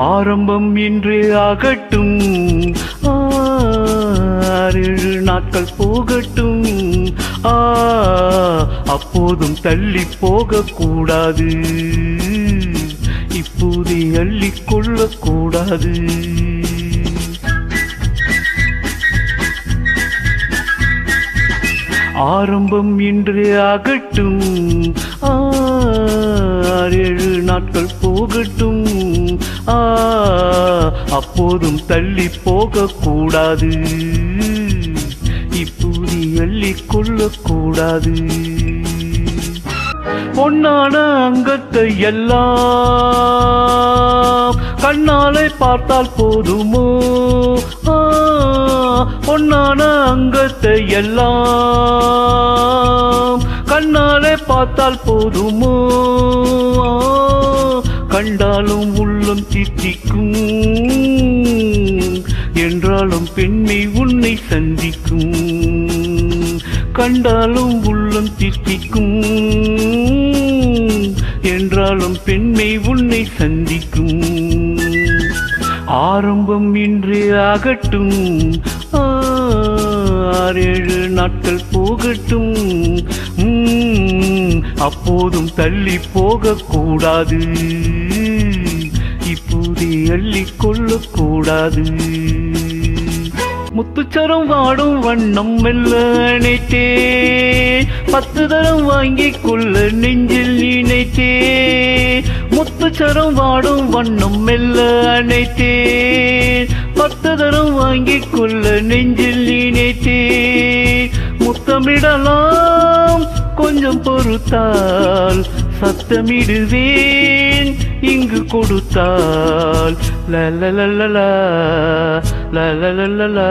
ஆரம்பம் இன்று ஆகட்டும். ஆறு நாட்கள் போகட்டும். ஆ அப்போதும் தள்ளி போகக்கூடாது. இப்போதே அள்ளிக் கொள்ளக்கூடாது. ஆரம்பம் இன்று ஆகட்டும். ஆறேழு நாட்கள் போகட்டும். ஆ அப்போதும் தள்ளி போகக்கூடாது. இப்போது அள்ளிக் கொள்ளக்கூடாது. பொன்னான அங்கத்தை எல்லாம் கண்ணாலே பார்த்தால் போதுமோ? ஆ, பொன்னான அங்கத்தை எல்லாம் கண்ணாலே பார்த்தால் போதுமோ? கண்டாலும் உள்ளம் தித்திக்கும் என்றாலும் பெண்ணை உன்னை சந்திக்கும். கண்டாலும் உள்ளம் தித்திக்கும் என்றாலும் பெண்மை உன்னை சந்திக்கும். ஆரம்பம் இன்று ஆகட்டும். ஆறேழு நாட்கள் போகட்டும். உம், அப்போதும் தள்ளி போகக்கூடாது. இப்போதே அள்ளிக் கொள்ளக்கூடாது. முத்துச்சரம் வாடும் வண்ணம் மெல்ல நினைத்தே பத்து தரம் வாங்கிக் கொள்ள நெஞ்சில் நினைத்தே. முத்துச்சரம் வாடும் வண்ணம் மெல்ல அணைத்தே பத்து தரம் வாங்கிக் கொள்ள நெஞ்சில் நினைத்தே முத்தமிடலாம் கொஞ்சம் பொறுத்தால் சத்தமிடுவேன். இங்கு கொடுத்தால் லலலலலா, லலலலலா.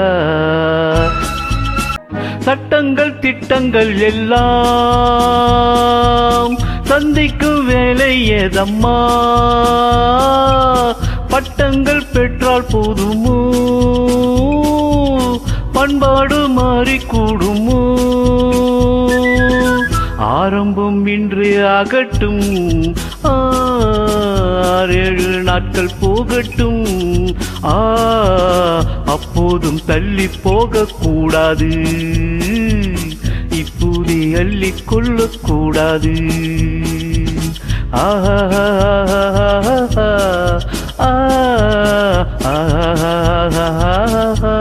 சட்டங்கள் திட்டங்கள் எல்லாம் சந்திக்கும் வேலை ஏதம்மா பட்டங்கள் பெற்றால் போதுமோ? பண்பாடு மாறி கூடுமோ? ஆரம்பம் இன்று ஆகட்டும் ஆறேழு நாட்கள் போகட்டும். ஆ அப்போதும் தள்ளி போகக்கூடாது. ஊதி அள்ளி கொள்ளக்கூடாது ஆஹா ஆஹா ஆஹா ஆஹா